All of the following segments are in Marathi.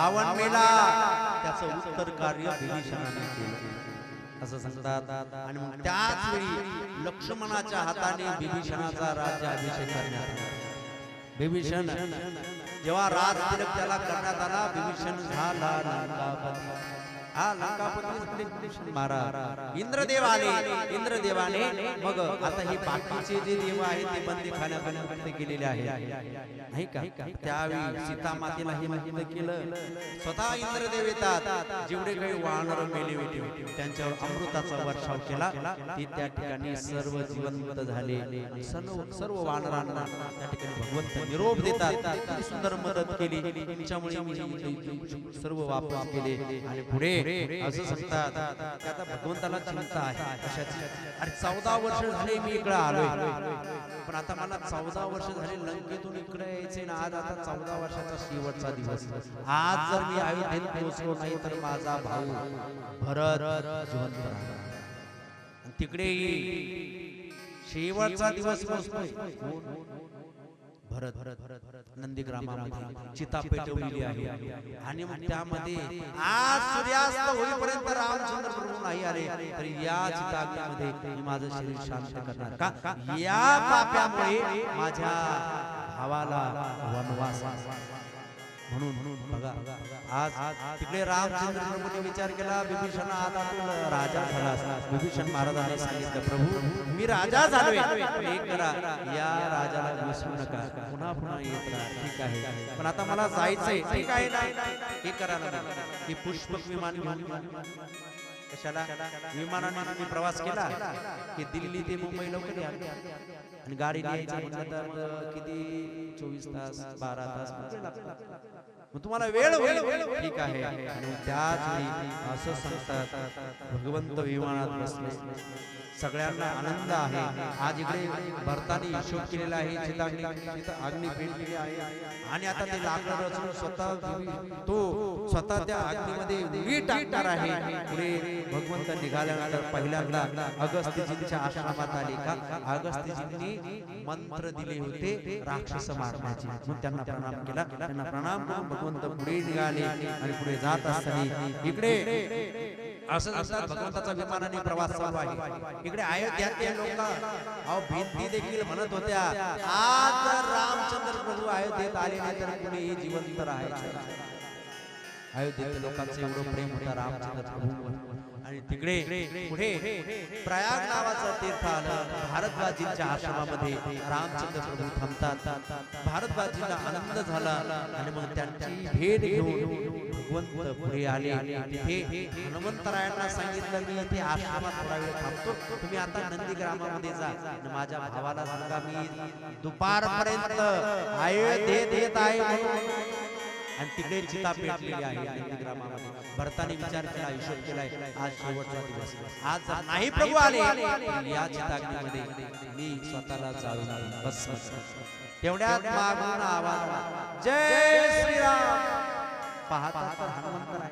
रावण मेला. त्याचं उत्तर कार्य विभीषणाने केलं. असं सांगतात. आणि मग त्याच वेळी लक्ष्मणाच्या हाताने विभीषणाचा राज्याभिषेक करण्यात आला. विभीषण जेव्हा राज तिलक त्याला करण्यात आला विभीषण झाला हा लंकापती महाराज. इंद्रदेव आले इंद्रदेवाने मग आता हे बाकीचे जे देव आहेत ते बंदी खाण्यापर्यंत गेलेले आहेत. नाही का? त्यावेळी सीता मातेला हे माहिती केलं. स्वतः इंद्रदेव येतात. जेवढे काही वानर मेले होते त्यांच्यावर अमृताचा वर्षाव केला. ते त्या ठिकाणी सर्व जिवंत झाले. सर्व सर्व वानरांना त्या ठिकाणी भगवंत निरोप देतात. सुंदर मदत केली. त्याच्यामुळे सर्व वापस केले. आणि पुढे असं सांगतात आता भगवंताला चिंता आहे. कशाची? अरे चौदा वर्ष झाले मी इकडे आलोय. पण आता मला चौदा वर्ष झाले लंकेतून इकडे यायचे ना आज आता चौदा वर्षाचा शेवटचा दिवस. आज जर मी अयोध्येत पोहोचलो नाही तर माझा भाऊ भरत जिवंत राहणार. तिकडे शेवटचा दिवस पोहोचतोय भरत भरत भरत भरत नंदीग्रामामध्ये चिता पेटवलेली आहे. आणि मग त्यामध्ये आज सूर्यास्त होईपर्यंत रामचंद्र प्रभू नाही आले तरी या चिताग्नीमध्ये मी माझं शरीर शांत करणार. का? या पाप्यामुळे माझ्या भावाला वनवास. म्हणून. बघा आज तिकडे रामचंद्र प्रभूने विचार केला विभीषण आता राजा झाला विभीषण महाराजांनी सांगितलं प्रभू मी राजा झालोय. एक करा या राजाला विसरू नका. पुन्हा पुन्हा येत ठीक आहे. पण आता मला जायचंय. ठीक आहे हे करा ना. हे पुष्पक विमान घेऊन. कशाला? विमानाने मी प्रवास केला की दिल्ली ते मुंबई लवकर आणि गाडी न्यायची म्हटलं तर किती? चोवीस तास बारा तास लागतात. मग तुम्हाला वेळ होईल. ठीक आहे. आणि त्याच वेळी असं सांगतात भगवंत विमानात बसले. सगळ्यांना आनंद आहे. आज इकडे भरताने हिशोब केलेला आहे आणि आता ते लाकड रचून स्वतः तो स्वतः त्या अग्नीमध्ये उडी टाकणार आहे. पुढे भगवंत निघाल्यानंतर पहिल्यांदा अगस्त्यजींच्या आश्रमात आले का? अगस्त्यजींनी मंत्र दिले होते राक्षस मारण्याचे. त्यांना प्रणाम केला. त्यांना प्रणाम भगवंत पुढे निघाले आणि पुढे जात असताना इकडे असं असं भगवंताचा विमानाने प्रवास चालू आहे. इकडे अयोध्यातले लोक. अहो भिंती देखील म्हणत होत्या आज जर रामचंद्र प्रभू अयोध्येत आले नाही तर कुणीही जिवंत राहायचं. अयोध्येतल्या लोकांचं एवढं प्रेम होतं रामचंद्र प्रभू आणि तिकडे पुढे प्रयाग नावाचं तीर्थ आलं. भारद्वाजींच्या आश्रमामध्ये रामचंद्र प्रभू थांबतात. भारद्वाजींना आनंद झाला आणि मग त्यांची भेट घेऊन भगवंत पुढे आले. तिथे हनुमंतरायांना सांगितलं मी इथे आश्रमात थोडा वेळ थांबतो. तुम्ही आता नंदीग्रामामध्ये जा. आणि माझ्या भावाला सांगा मी दुपारपर्यंत अयोध्येत देत आहे आणि तिकडे चिता पेटलेली आहे नंदीग्रामामध्ये भरताने विचार केला हिशोब केलाय आज शेवटचा दिवस. आज जर नाही प्रभू आले या चिताग्नीमध्ये मी स्वतःला जाळून आणीन. बस बस. तेवढ्यात मागून आवाज आला, जय श्रीराम. पाहता तर हनुमंतराय.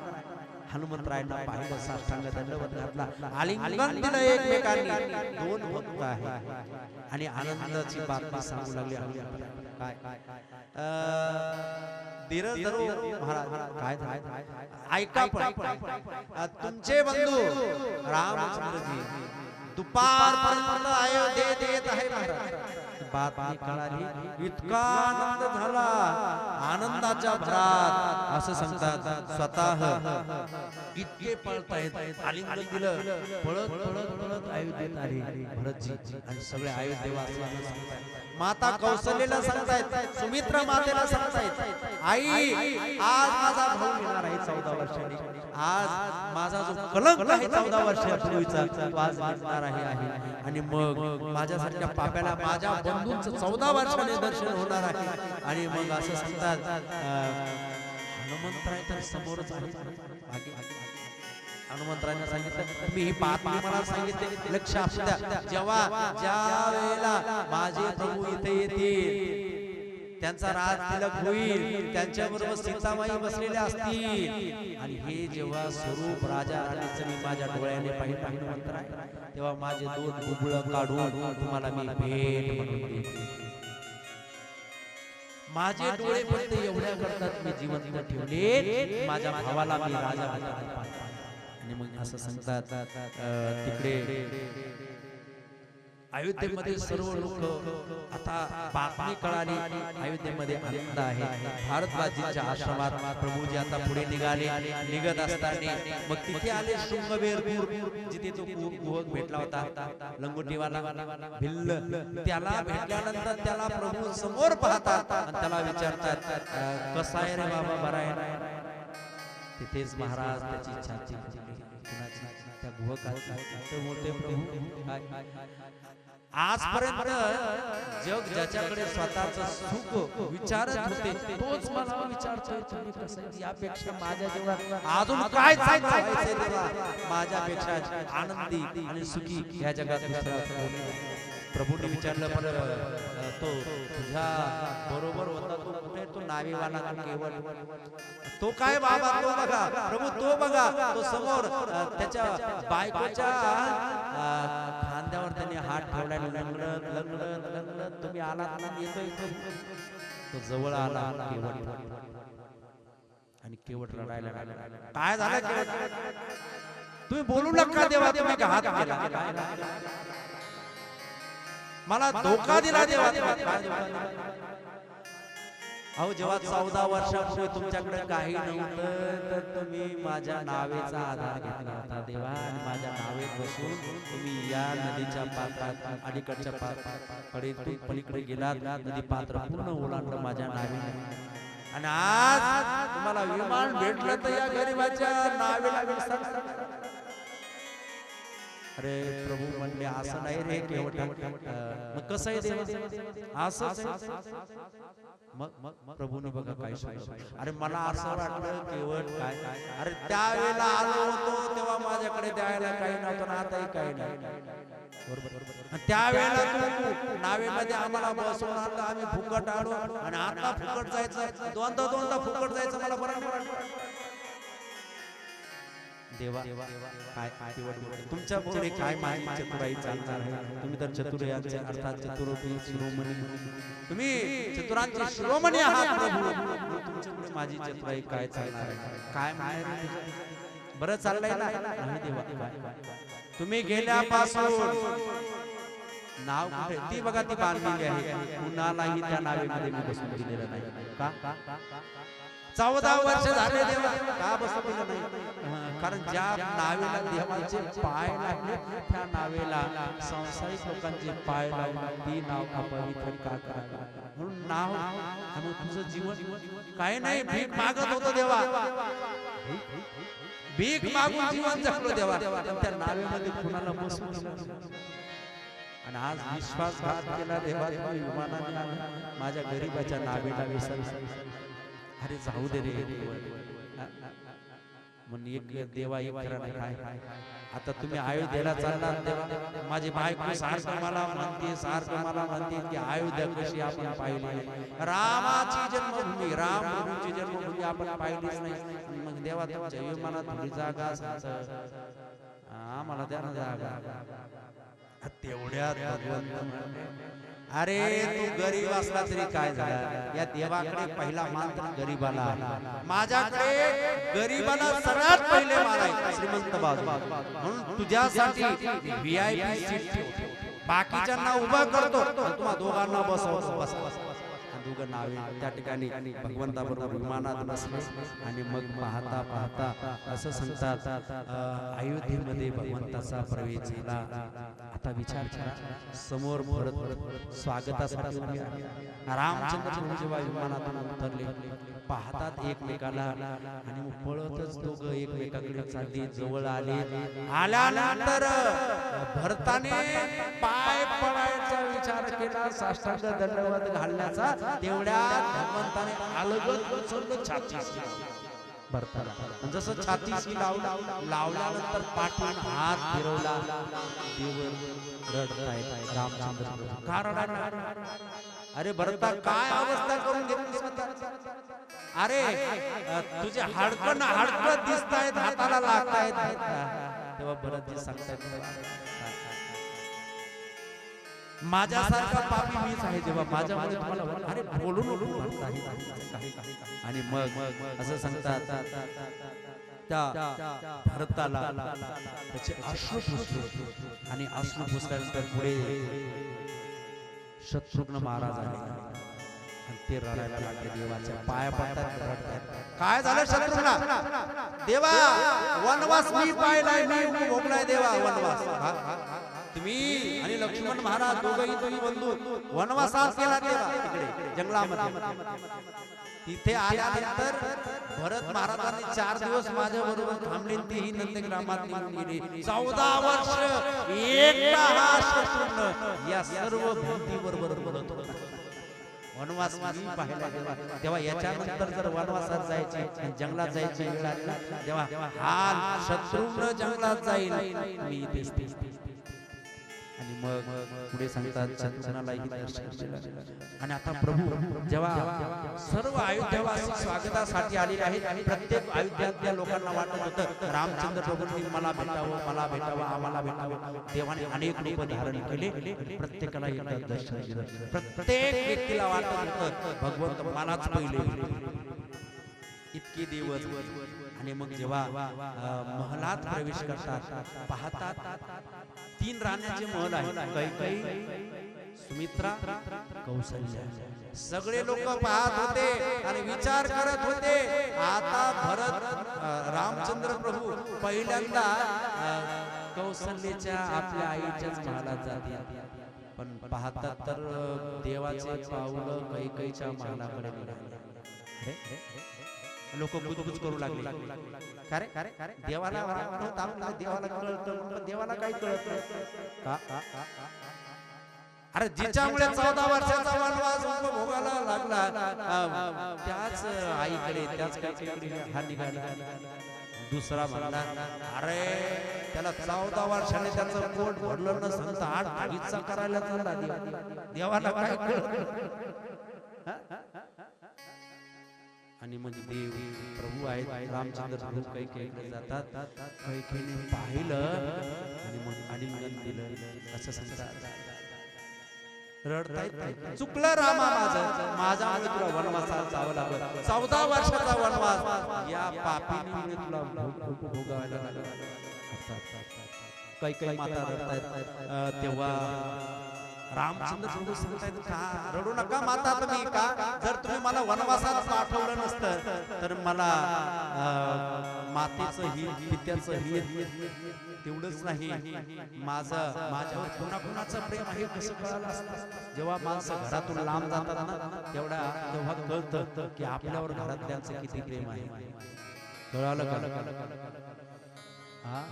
हनुमंतरायांना पाहिलं साष्टांग दंडवत घातला आलिंगन दिलं एकमेकांनी. दोन भक्त आहे आणि आनंदाची बातमी सांगू लागली. काय? अं, धीरज धरो महाराज काय? ऐका तुमचे बंधू रामचंद्रजी दुपारपर्यंत अयोध्येत येत आहे महाराज. बातमी कळाली. इतका आनंद झाला. आनंदाच्या भरात असं सांगतात स्वतः. इतके पळतायत आलिंगन दिलं. पळत पळत पळत अयोध्येत आले. भरतजी आणि सगळे अयोध्येवासियांना माता कौशल्यला सांगतायत. सुमित्रा मातेला सांगतायत. आई आज माझा भाऊ येणार आहे चौदा वर्षांनी. आज माझा जो कलंक आहे चौदा वर्षापूर्वीचा तो आज मिटणार आहे आणि मग माझ्यासारख्या पाप्याला माझ्या बंधूंचं चौदा वर्षाने दर्शन होणार आहे. आणि मग असं सांगतात हनुमंतराय तर समोरच आहे सांगितलं मी ही बातमी मला सांगितले लक्ष असू द्या. जेव्हा ज्या वेळेला माझे प्रभू इथे येतील त्यांचा राज तिलक होईल त्यांच्याबरोबर सीतामाई बसलेल्या असतील. आणि हे जेव्हा स्वरूप राजा राणीचं मी माझ्या डोळ्याने पाहिलं हनुमंतराय तेव्हा माझे दोन बुबुळ काढून तुम्हाला मी भेट म्हणून. माझे डोळे फक्त एवढ्या करतात मी जिवंत ठेवले माझ्या भावाला मी राजा. आणि मग असं सांगतात. तिकडे अयोध्येमध्ये सर्व लोक आता बातमी कळाली अयोध्येमध्ये आनंद आहे भारतवाजीच्या आश्रमात प्रभूजी आता पुढे निघाले निघत असताना मग तिथे आले शृंगवेरपूर जिथे तो कुहक भेटला होता लंगोटीवाला भिल्ल त्याला भेटल्यानंतर त्याला प्रभू समोर पाहतात आणि त्याला विचारतात कसा आहे रे बाबा बरा आहे तिथेच महाराज त्याची इच्छा फुगली. कुणाची? त्या गुहकाची. तर बोलते प्रभू काय आजपर्यंत जग ज्याच्याकडे स्वतःच सुख विचारत होते तोच मला विचारतोय तुम्ही कसं आहे? यापेक्षा माझ्या जीवनात अजून काय? माझ्यापेक्षा आनंदी आणि सुखी या जगात. प्रभूने विचारलं पण तो तुझ्या बरोबर होता तो कुठे तो तो केवळ तो काय बाबा तो बघा प्रभू तो बघा तो समोर त्याच्या बायकोच्या खांद्यावर त्याने हात ठेवलाय लंगडत लंगडत लंगडत तुम्ही आलात ना येतो इथं तो जवळ आला केवट. आणि केवट रडायला लागला. काय झालं तुम्ही बोलू नका देवा तुम्ही का हात केला? मला धोका दिला देवा. देवा? अहो जेव्हा चौदा वर्षापूर्वी तुमच्याकडे काही नव्हतं तर तुम्ही माझ्या नावेचा आधार घेतला होता. देवा आणि माझ्या नावेत बसून तुम्ही या नदीच्या पात्रात अलीकडच्या पात्राकडे पलीकडे गेलात. नदी पात्र पूर्ण ओलांडलं माझ्या नावे आणि आज तुम्हाला विमान भेटलं तर या गरीबाच्या नावे अरे प्रभू म्हणले असं नाही रे केवट मग कसं आहे देवा असं मग प्रभूने बघा काय अरे मला असं वाटलं केवट काय? अरे त्यावेळेला आलो होतो तेव्हा माझ्याकडे द्यायला काही नव्हतं ना आताही काही नाही. बरोबर. त्यावेळेला तू नावेमध्ये आम्हाला बसवणार आणलं आम्ही फुकट आलो. आणि आता फुकट जायचं दोनदा दोनदा फुकट जायचं मला बरं बरं देवा काय तुमच्यापुढे काय माहिती चतुराई चालणार आहे? तुम्ही तर चतुर यांचे अर्थात चतुरोपी शिरोमणी. तुम्ही चतुरांचे शिरोमणी आहात प्रभू. तुमच्यापुढे माझी चतुराई काय चालणार आहे? काय तुझं? बरं चाललंय ना? नाही देवा तुम्ही गेल्यापासून नाव कुठे? ती बघा ती बांधलेली आहे. कुणालाही त्या नावेमध्ये मी बसून दिलेलं नाही. का? चौदा वर्ष झाले देवा. का बसवलं नाही? कारण ज्या नावेला देवाचे पाय लागले त्या नावेला संसारिक लोकांचे पाय लावून ती नाव अपवित्र का करा म्हणून नाव आणि तुझं जीवन काय नाही भीक मागत होतं देवा. भीक मागून जीवन जगलो देवा. त्या नावेमध्ये कुणाला बसवून दिलं. आणि आज विश्वासघात केला देवा विमानाने. माझ्या गरीबाच्या नावेला विसर अरे जाऊ दे रे. म्हणून एक देवा एक नाही काय आता तुम्ही अयोध्येला चालणार माझी बायको सारखं मला म्हणते सारखं मला म्हणते की अयोध्या कशी आपण पाहिली? रामाची जन्मभूमी राम जन्मभूमी आपण पाहिलीच नाही. मग देवा तुमच्या विमानात थोडी जागा आम्हाला द्या ना जागा. तेवढ्या भगवंत अरे तू गरीब असला तरी काय झालं? या देवाकडे पहिला मान तर गरीबाला. माझ्याकडे गरीबाला सर्वात पहिले मान श्रीमंत बाजू. म्हणून तुझ्यासाठी व्हीआयपी सीट ठेवतो. बाकीच्यांना उभा करतो. आणि तुम्हा दोघांना बसवतो. बस आणि दोघं नावे त्या ठिकाणी भगवंताबरोबर विमानात बसले आणि मग पाहता पाहता असं सांगतात अयोध्येमध्ये भगवंताचा प्रवेश झाला. आता विचार करा समोर परत भरत स्वागतासाठी रामचंद्र जेव्हा विमानातून उतरले पाहतात एकमेकाला आणि मग पळतच दोघं एकमेकाकडे चालली जवळ आले. आल्यानंतर भरताने पाय पडायचा विचार केला साष्टांग दंडवत घालण्याचा तेवढ्या भगवंताने अलगद उचललं छाती भरताना. आणि जसं छातीशी लावला लावल्यानंतर पाठीन हात फिरवला. देव रडतायत रामचंद्र. प्रभू. का रडायला अरे भरता काय अवस्था करून घेतलीस आता? अरे तुझे हाडकं ना हाडकं दिसतायत हाताला लागतायत. तेव्हा भरतजी सांगतायत माझ्यासारखा पापी मीच आहे तुम्हाला वन- अरे बोलून. आणि मग असं सांगतात त्या भरताला त्याचे अश्रू पुसले. आणि अश्रू पुसल्यानंतर पुढे शत्रुघ्न महाराज आले. ते रडायला लागले देवाच्या पाया पडतात रडतात. काय झालं शत्रुघ्न देवा वनवास मी पाहिलाय मी भोगलाय देवा वनवास. तुम्ही आणि लक्ष्मण महाराज दोघही तुम्ही बंधू. वनवासात गेला तिकडे जंगलामध्ये. तिथे आल्यानंतर भरत महाराजांनी चार दिवस माझ्या बरोबर थांबले आणि तेही नंदग्रामात गेले. चौदा वर्ष एकटा हा शत्रुघ्न या सर्व भूती बरोबर बोलत होता. वनवास मी पाहिला तेव्हा तेव्हा याच्यानंतर जर वनवासात जायचे जंगलात जायचे तेव्हा हा शत्रुघ्न जंगलात जाईल. मी आणि मग पुढे सांगतात आणि आता प्रभू जेव्हा सर्व अयोध्यावासी स्वागतासाठी आलेले आहेत प्रत्येक अयोध्यातल्या लोकांना वाटत होतं रामचंद्र प्रभूंनी मला भेटावं मला भेटावं आम्हाला भेटावं. देवाने अनेक रूप धारण केले प्रत्येकाला एकदा दर्शन दिलं. प्रत्येक व्यक्तीला वाटत होतं भगवंत मलाच पहिले. इतके दिवस आणि मग जेव्हा महलात प्रवेश करतात पाहतात तीन राण्याचे महल आहे सुमित्रा कौशल्य सगळे लोक पाहत होते आणि विचार करत होते आता भरत रामचंद्र प्रभू पहिल्यांदा अं, आपल्या आईच्याच महालात जात पण पाहतात तर देवाचे पाऊल कैकईच्या महालाकडे निघाले. लोक गुजगुज करू लागले. खरे खरे खरे देवाला देवाला कळतं देवाला काही कळत अरे जिच्यामुळे चौदा वर्षाचा वनवास भोगायला लागला त्याच आईकडे त्याच हा निघाला. दुसरा म्हणला अरे त्याला चौदा वर्षाने त्याचं पोट भरलं न सांगता आठ भागीचा करायला चालला देवाला काय कळत आणि म्हणजे देव प्रभू आहेत रामचंद्र प्रभू काही काही जातात. काही काही पाहिलं आणि मग आलिंगन दिलं. असं सांगतात. रडतायत चुकलं रामा माझं. माझ्यामुळे तुला वनवासात जावं लागलं. चौदा वर्षाचा वनवास. या पापीने तुला भोगायला लागला. काही काही माता रडतायत. तेव्हा रामचंद्र प्रभू सांगतायत का रडू नका माता तुम्ही का? जर तुम्ही मला वनवासात पाठवलं नसतं तर मला मातेचं हित पित्याचं हित तेवढंच नाही. माझं माझ्यावर कुणाकुणाचं प्रेम आहे कसं कळालं असतं. जेव्हा माणसं घरातून लांब जातात ना तेवढा तेव्हा कळतं की आपल्यावर घरातल्यांचं किती प्रेम आहे. कळालं का? हा?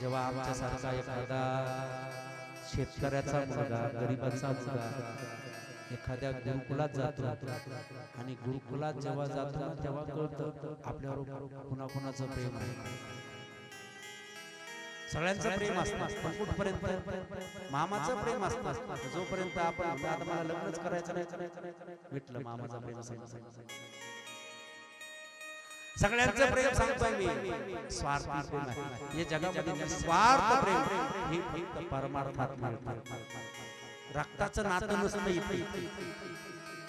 जेव्हा आमच्यासारखा एखादा शेतकऱ्याचा मुलगा गरिबाचा मुलगा. एखाद्या गुरुकुलात जातो. आणि गुरुकुलात जेव्हा जातो तेव्हा कळतं आपल्यावर कुणाकुणाचं प्रेम आहे. सगळ्यांचं प्रेम असतं पण कुठपर्यंत? मामाचं प्रेम असतं. जोपर्यंत आपण आता मला लग्नच करायचं नाही भेटलं मामाचं प्रेम. सगळ्यांचं प्रेम सांगतोय मी. स्वार्थी हे जगामध्ये निस्वार्थ प्रेम हे फक्त परमार्थात रक्ताचं नातं नसतं इथे.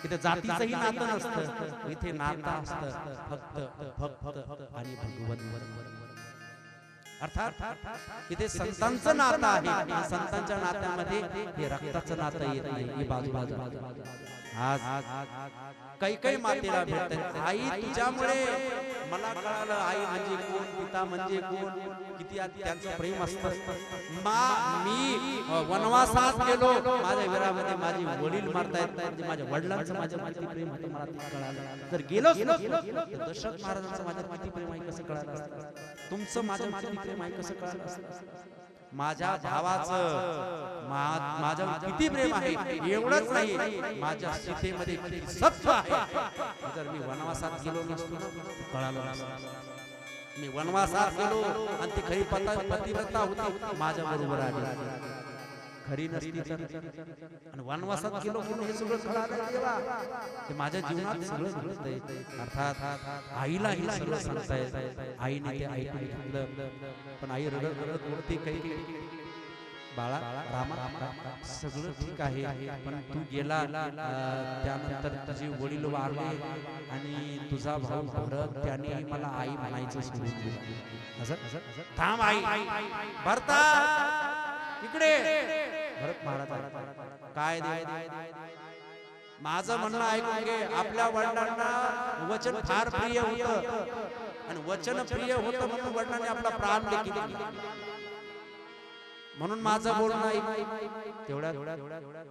इथे. जातीचंही नातं नसतं. इथे नातं असतं. फक्त फक्त आणि भगवंत. अर्थात इथे संतांचं नातं आहे. संतांच्या नात्यामध्ये हे रक्ताचं नातं येत नाही बाजू बाजू आज काही काही मातेला भेटत आई तुझ्यामुळे मला कळालं आई म्हणजे कोण पिता म्हणजे कोण? किती त्यांचं प्रेम असत. मा मी वनवासात गेलो. माझ्या घरामध्ये माझी वडील मारतायत म्हणजे माझ्या वडिलांचं माझ्या किती प्रेम होतं मला ते कळालं. तर गेलो दशरथ महाराजांचं माझ्या किती प्रेम आहे कसं कळालं तुमचं माझ्यावर किती प्रेम आहे कसं कळालं माझ्या भावाचं मा- माझ्यावर किती प्रेम आहे? एवढंच नाही. माझ्या सीतेमध्ये किती सत्व आहे? जर मी वनवासात गेलो नसतो कळालं नसतं. मी वनवासात गेलो आणि ती खरी पता पतिव्रता होती. माझ्या बरोबर आली. खरी नसती तर. आणि वनवासात गेलो म्हणून हे सगळं कळालं देवा. ते माझ्या जीवनात सगळं घडतंय. अर्थात आईला हे सगळं सांगताय आईने ते ऐकून घेतलं. पण आई रडत रडत बोलते काही बाळा रामा सगळं ठीक आहे. पण तू गेला त्यानंतर तुझे वडील वारले आणि तुझा भाऊ भरत त्याने मला आई म्हणायचं सोडून दिलं. असं? थांब आई. भरता. इकडे. भरत महाराज काय माझं म्हणणं ऐकून घे. आपल्या वडिलांना वचन फार प्रिय होतं. आणि वचन प्रिय होतं म्हणून वडिलांनी आपला प्राण देखील. म्हणून माझं बोलणं ऐक तेवढ्या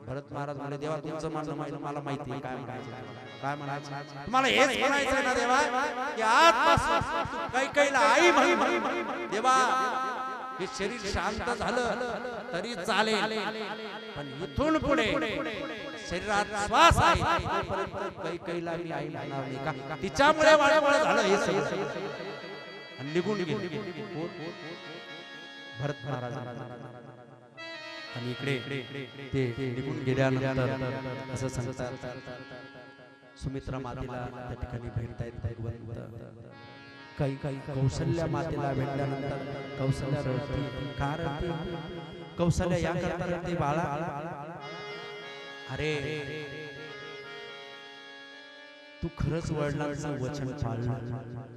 भरत महाराज म्हणे देवा तुमचं म्हणणं माहिती मला माहिती आहे. काय म्हणायचं काय म्हणायचं तुम्हाला हेच म्हणायचं ना देवा? की आजपासून तू काही काहीला आई म्हण देवा हे शरीर शांत झालं. तरी चालेल. पण इथून पुढे शरीरात श्वास आहे. काही काहीला मी आई म्हणणार नाही का? तिच्यामुळे वाळवळ झालं हे सगळं. आणि निघून गेले. भरत महाराज. आणि इकडे ते निघून गेल्यानंतर असं सांगतात. सुमित्रा मातेला त्या ठिकाणी भेटतायत भगवंत. काही काही कौशल्या मातेला भेटल्यानंतर कौशल्या रडते का रडते कौशल्या या करता रडते बाळा. अरे तू खरंच वडिलांचं वचन पाळलं.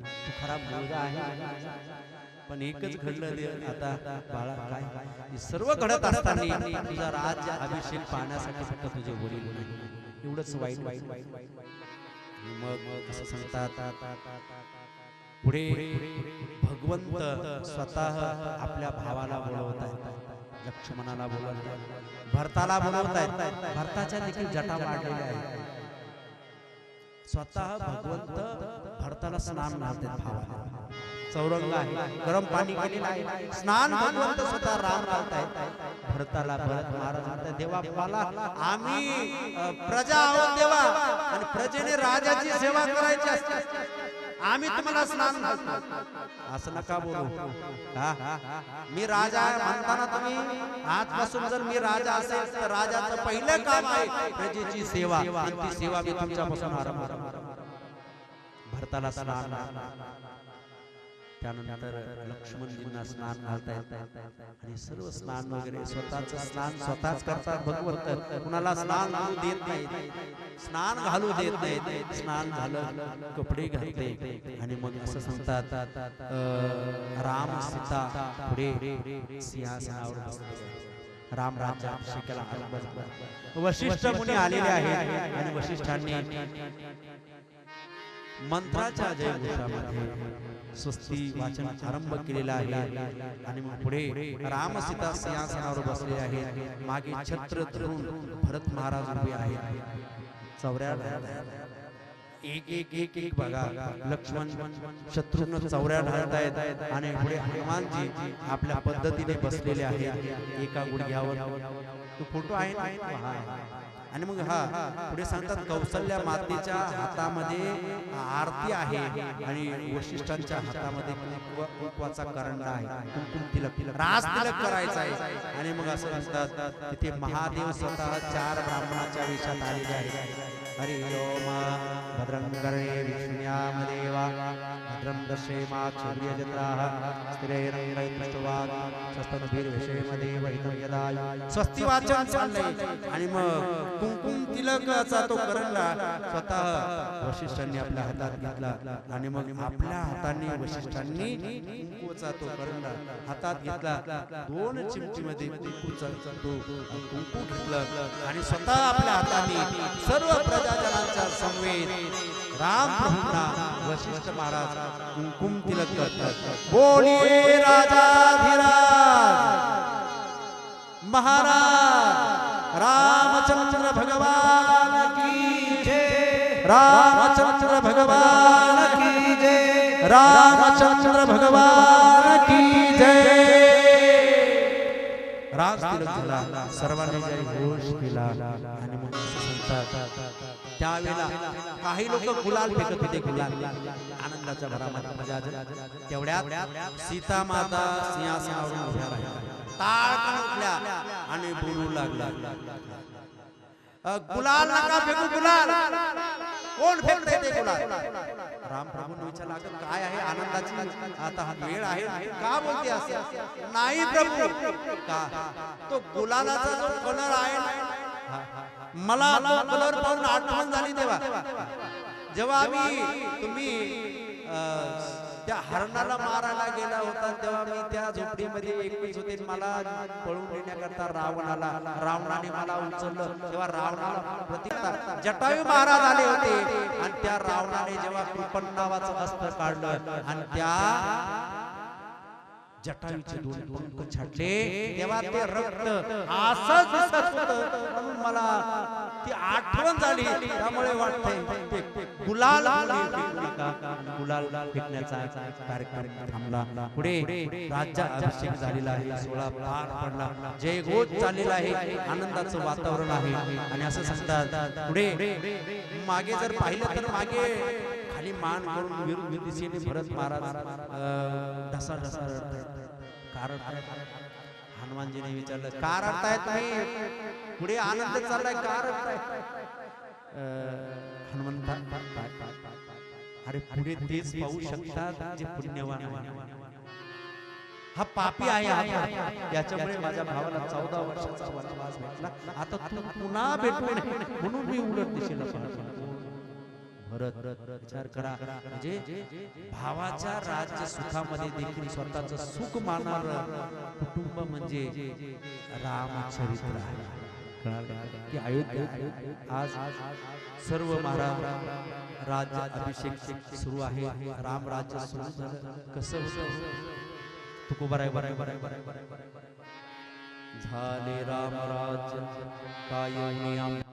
तू खरा मुलगा आहे. पण एकच घडलं आता बाळा काय? सर्व घडत असताना तुझा राज्य अभिषेक पाहण्यासाठी फक्त तुझे वडील. एवढंच वाईट वाईट वाईट मग असं सांगतात पुढे भगवंत स्वतः आपल्या भावाला बोलवत आहेत. लक्ष्मणाला बोलवत आहेत. भरताला बोलवत आहेत. भरताच्या देखील जटा वाढलेल्या आहेत. स्वतः भगवंत भरताला स्नान घालतात भावाला. चौरंग आहे. गरम पाणी केलेलं आहे स्नान भगवंत स्वतः राम राहत घालतायत भरताला भरत महाराज म्हणतात देवा मला आम्ही प्रजा आहोत देवा. आणि प्रजेने राजाची सेवा करायची असते. आम्ही तुम्हाला स्नान घालतो असं नका बोलू. हा मी राजा आहे म्हणताना तुम्ही आजपासून जर मी राजा असेल तर राजाचं पहिलं काम आहे प्रजेची सेवा. ती सेवा मी तुमच्यापासून आरंभ. भरताला स्नान त्यानंतर लक्ष्मणजींना स्नान घालता येत आणि सर्व स्नान वगैरे स्वतःच स्नान स्वतःच करतात भगवंत. कुणाला स्नान घालू देत नाही स्नान घालू देत नाही स्नान झालं कपडे घातले आणि मग असं सांगतात राम सीता पुढे सिंहासनावर बसले. राम राज्य अभिषेकाला वशिष्ठ मुनी आलेले आहे आणि वशिष्ठांनी मंत्राच्या जयघोषामध्ये स्वस्ती वाचन आरंभ केलेला आहे. आणि मग पुढे राम सीता सिंहासनावर बसले आहेत. मागे छत्र धरून भरत महाराज उभे आहेत. चौऱ्या एक एक एक एक बघा. लक्ष्मण शत्रुघ्न चौऱ्या ढाळत आहेत. आणि पुढे हनुमानजी आपल्या पद्धतीने बसलेले आहेत. एका गुडघ्यावर. तो फोटो आहे आहे. आणि मग हा पुढे सांगतात कौशल्या मातेच्या हातामध्ये आरती आहे आणि वशिष्ठांच्या हातामध्ये कुंकवा- कुंकवाचा करंडा आहे. कुंकुम तिलक तिलक करायचा आहे. आणि मग असं म्हणतात तिथे महादेव स्वतः चार ब्राह्मणाच्या वेशात आलेले आहेत. हरि ओम भद्रं कर्णे विष्णुयामदेवा स्वस्तनभिर्विषेमदेव हितं स्वस्ती वाचन चाललंय आणि मग कुंकुम तिलकाचा तो करला स्वतः वशिष्ठांनी आपल्या हातात घेतला. आणि मग आपल्या हाताने वशिष्ठांनी तो करला हातात घेतला. दोन चिमटीमध्ये तो कुंकू घेतलं. आणि स्वतः आपल्या हाताने सर्व प्रजाजनांच्या समवेत राम भक्ता वशिष्ठ महाराज कुंकुम तिलक करतात बोलिये राजाधिराज महाराज रामचंद्र भगवान की जय। रामचंद्र भगवान की जय। रामचंद्र भगवान की राज तिलक झाला सर्वांनी जय घोष केला आणि मग सांगतात त्यावेळेला काही लोक गुलाल फेकत होते गुलाल आनंदाच्या भरामध्ये मजा. तेवढ्यात सीता माता सिंहासनावरून उभ्या राहिल्या. ताळकन उठल्या आणि बोलू लागला गुलाल नका फेकू गुलाल. कोण फेकते ते गुलाल राम प्रभूंनी विचारला "अगं, काय आहे आनंदाची? आता हा वेळ आहे का बोलते असं? नाही प्रभू. का? तो गुलालाचा जो कलर आहे मला कलर पाहून आठवण झाली तेव्हा. जेव्हा आम्ही तुम्ही त्या हरणाला मारायला गेला होता. तेव्हा मी त्या झोपडीमध्ये एकवीस होते. मला पळून नेण्याकरता रावण आला. रावणाने मला उचललं. तेव्हा रावणाला प्रतिकार जटायू महाराज आले होते. आणि त्या रावणाने जेव्हा कृपण नावाचं अस्त्र काढलं आणि त्या जटायूचे दोन पंख छाटले. तेव्हा ते रक्त असं दिसत होतं. म्हणून मला ती आठवण झाली. त्यामुळे वाटतंय गुलाल गुलाल फेकण्याचा कार्यक्रम थांबला. पुढे राज्यात अभिषेक झालेला आहे. सोळा पार पडला. जय घोष चाललेला आहे. आनंदाचं वातावरण आहे. आणि असं सांगतात पुढे मागे जर पाहिलं तर मागे. खाली मान करून विरुद्ध दिशेने भरत महाराज अं, ढसा ढसा कारण हनुमानजीने विचारलं का रडताय तुम्ही? पुढे आनंद चाललाय का रडताय? अं, अरे पुढे तेच पाहू शकतात जे पुण्यवान. हा पापी आहे हा पापी. त्याच्यामुळे माझ्या भावाला चौदा वर्षाचा वनवास भेटला. आता तू पुन्हा भेटू नये म्हणून मी उलट दिशेला पाहतो भरत विचार करा. म्हणजे भावाच्या राज्य सुखामध्ये देखील स्वतःच सुख मानणार कुटुंब म्हणजे रामचरित्र आहे? की अयोध्या आज सर्व महाराज राज्य अभिषेक सुरू आहे राम राज्य सुरू झालं कसं तुकोबराय तुको बराय बराय बराय बराय बराय बराय बराय झाले राम राज्य काय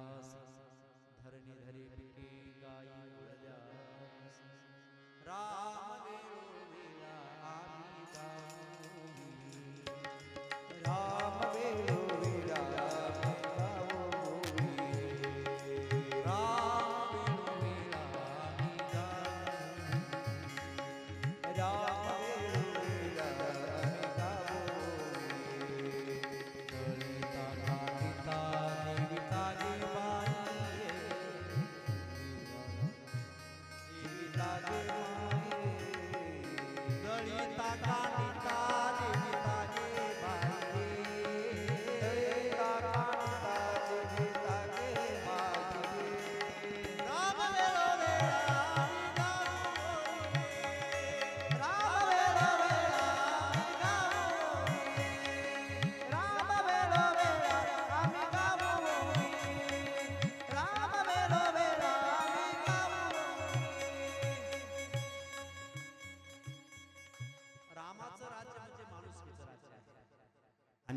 তাকানি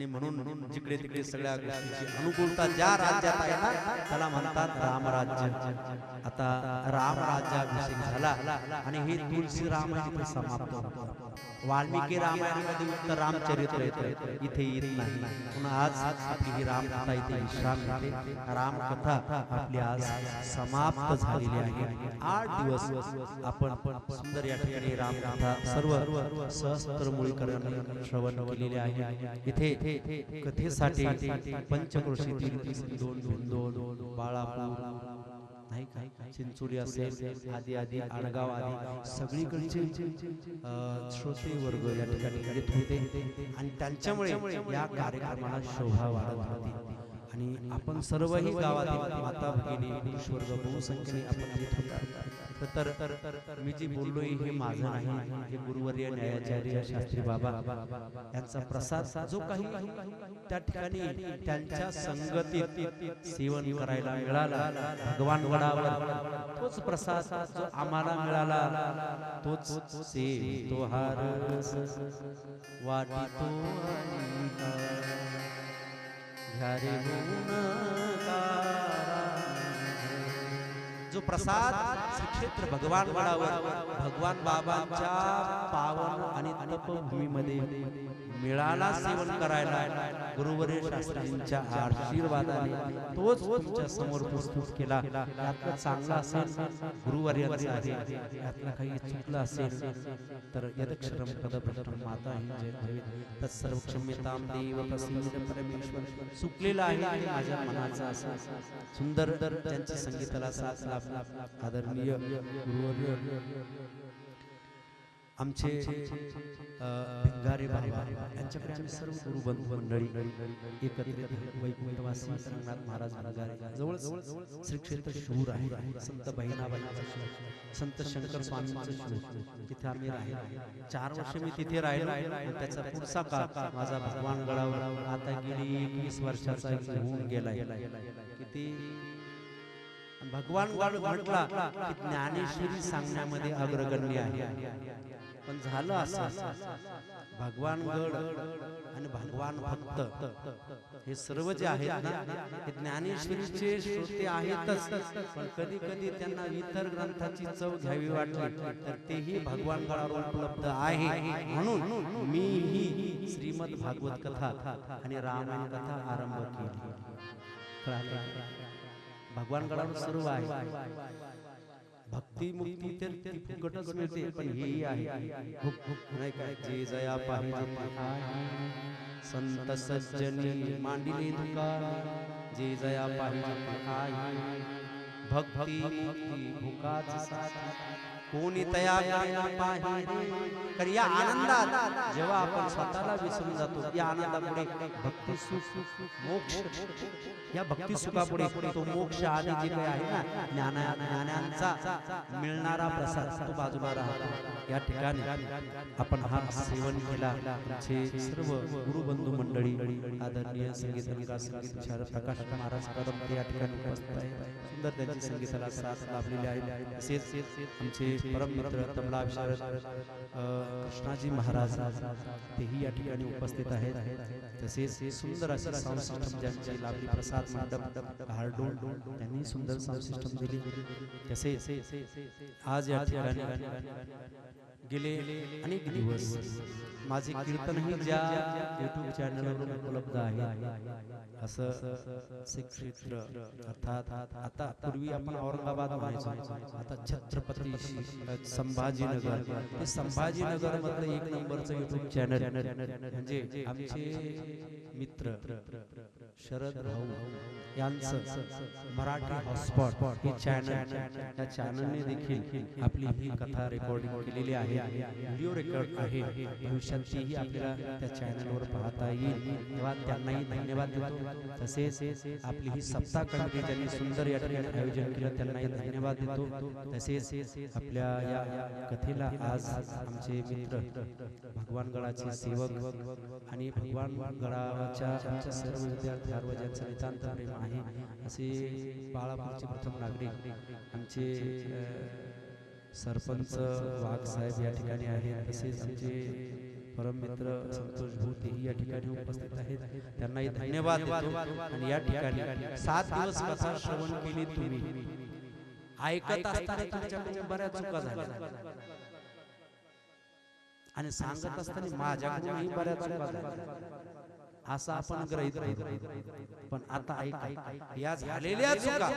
आणि म्हणून म्हणून जिकडे तिकडे सगळ्या गोष्टींची अनुकूलता ज्या राज्यात आहे ना त्याला म्हणतात रामराज्य. आता राम राज्याभिषेक झाला आणि हे तुलसी रामायण समाप्त होतं. वाल्मिकी रामायणामध्ये उत्तर रामचरित्र येतं. इथे येत नाही. म्हणून आज आपली ही रामकथा इथे विश्राम घेते. रामकथा आपली आज समाप्त झालेली आहे. आठ दिवस आपण सुंदर या ठिकाणी रामकथा सर्व सहस्त्र मुळीकरांनी श्रवण केलेले आहे. इथे कथेसाठी पंचक्रोशीतील दोन दोन बिंदो बाळापूर नाही काय चिंचोली असेल आदी आदी आडगाव आदी सगळीकडचे श्रोते वर्ग या ठिकाणी येत होते. आणि त्यांच्यामुळे या कार्यक्रमाला शोभा वाढत होती. आणि आपण सर्वही गावातील माता भगिनी वर्ग बहुसंख्येने आपण येत होता. तर तर मी जी बोललोय हे माझं नाही हे गुरुवर्य न्यायाचार्य शास्त्री बाबा यांचा प्रसाद जो काही त्या ठिकाणी त्यांच्या संगतीत सेवन करायला मिळाला भगवान वडावर तोच प्रसाद जो आम्हाला मिळाला तोच से तो हार अनिका. घ्या रे प्रसाद श्रीक्षेत्र भगवान गडावर भगवान बाबांच्या पावन आणि तपभूमीमध्ये. मिळाला सेवन करायला. गुरुवरे शास्त्रींच्या आशीर्वादाने तोच तुमच्यासमोर प्रस्तुत केला. यातला चांगला असेल गुरुवर्यांचा आहे यातलं काही चुकलं असेल तर यदक्षरम पदभ्रष्ट माता ही जय भवेत. तत्सर्व क्षम्यताम देव प्रसिद्ध परमेश्वर चुकलेलं आहे माझ्या मनाचा असा. सुंदर त्यांच्या संगीताला साथ लाभ आदरणीय गुरुवर्य आमचे भिंगारे बाबा यांच्याकडे आम्ही सर्व मंडळी एकत्रित वैकुंठवासी रंगनाथ महाराज भिंगारे जवळ श्री क्षेत्र शूर आहे संत बहिणाबाईंचं संत शंकर स्वामींचं शूर तिथे आम्ही राहिलो. चार वर्ष मी तिथे राहिलो त्याचा पुढचा काळ माझा भगवान गडावर आता गेली एकवीस वर्षाचा होऊन गेला किती? भगवान गड म्हटला की ज्ञानेश्वरी सांगण्यामध्ये अग्रगण्य आहे. पण झालं असं. भगवान गड आणि भगवान भक्त हे सर्व जे आहेत ना हे ज्ञानेश्वरीचे श्रोते आहेतच. पण कधी कधी त्यांना इतर ग्रंथाची चव घ्यावी वाटली. तर तेही भगवान गडावर उपलब्ध आहे. म्हणून मीही श्रीमद भागवत कथा आणि रामायण कथा आरंभ केली? भगवान गडावर सर्व आहे. भक्ती मुक्ती तर ती फुकटच मिळते पण ही आहे भुक भुक नाही काय जे जया पाहिजे संत सज्जनी मांडिले दुकान जे जया पाहिजे. भक्ती मुक्ती भुकाच साथी. कोणी तया तर या आनंदात जेव्हा आपण स्वतःला विसरून जातो या आनंदापुढे भक्ती मोक्ष. या भक्ती सुखापुढे तो मोक्ष आधी जे काही आहे ना ज्ञाना ज्ञानांचा मिळणारा प्रसाद तो बाजूला राहतो. या ठिकाणी आपण हा सेवन केला. जे सर्व गुरुबंधू मंडळी आदरणीय संगीत संगीत विशारद प्रकाश महाराज कदम ते या ठिकाणी उपस्थित आहे सुंदर त्यांची संगीताला साथ लाभलेली आहे. तसेच आमचे परममित्र तबला विशारद कृष्णाजी महाराज तेही या ठिकाणी उपस्थित आहेत. तसेच सुंदर असे साऊंड सिस्टम ज्यांची लाभली प्रसाद मंडप हार्डोल त्यांनी सुंदर साऊंड सिस्टम दिली. तसेच आज या ठिकाणी गेले अनेक दिवस माझे कीर्तनही ज्या युट्यूब चॅनलवर उपलब्ध आहे असं क्षेत्र अर्थात आता पूर्वी आपण औरंगाबाद म्हणायचो. आता छत्रपती संभाजीनगर. ते संभाजीनगर मधलं एक नंबरचं युट्यूब चॅनल म्हणजे आमचे मित्र शरद भाऊ यांचं मराठी हॉटस्पॉट हे चॅनल त्या चॅनलने देखील आपली ही कथा रेकॉर्डिंग केलेली आहे. व्हिडिओ रेकॉर्ड आहे. भविष्यात तीही आपल्याला त्या चॅनलवर पाहता येईल. तेव्हा त्यांनाही धन्यवाद देतो. तसेच आपली ही सप्ताह कमिटी ज्यांनी सुंदर या ठिकाणी आयोजन केलं त्यांनाही धन्यवाद देतो. तसेच आपल्या या कथेला आज आमचे मित्र भगवान गडाचे सेवक आणि भगवान बाळाच्या आमच्या सर्व विद्यार्थ्यांवर ज्यांचं नितांत प्रेम आहे. असे बाळापूरचे प्रथम नागरिक आमचे सरपंच वाघ साहेब या ठिकाणी आहेत. तसेच आमचे परममित्र संतोष भूतेही या ठिकाणी उपस्थित आहेत. त्यांनाही धन्यवाद आणि या ठिकाणी सात दिवस कथा श्रवण केली तुम्ही. ऐकत असताना तुमच्याकडून बऱ्याच चुका झाल्या. आणि सांगत असताना माझ्याकडूनही बऱ्याच चुका झाल्या. असं आपण ग्रहित. पण आता ऐका या झालेल्या चुका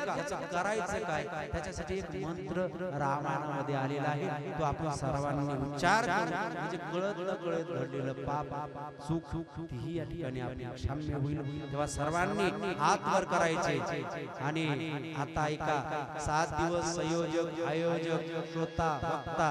करायचं काय? त्याच्यासाठी एक मंत्र रामायणामध्ये आलेला आहे. तो आपण सर्वांनी उच्चार म्हणजे कळत न कळत घडलेलं पाप चूक तीही या ठिकाणी आपली क्षम्य होईल. तेव्हा सर्वांनी हात वर करायचे. आणि आता ऐका सात दिवस संयोजक आयोजक श्रोता वक्ता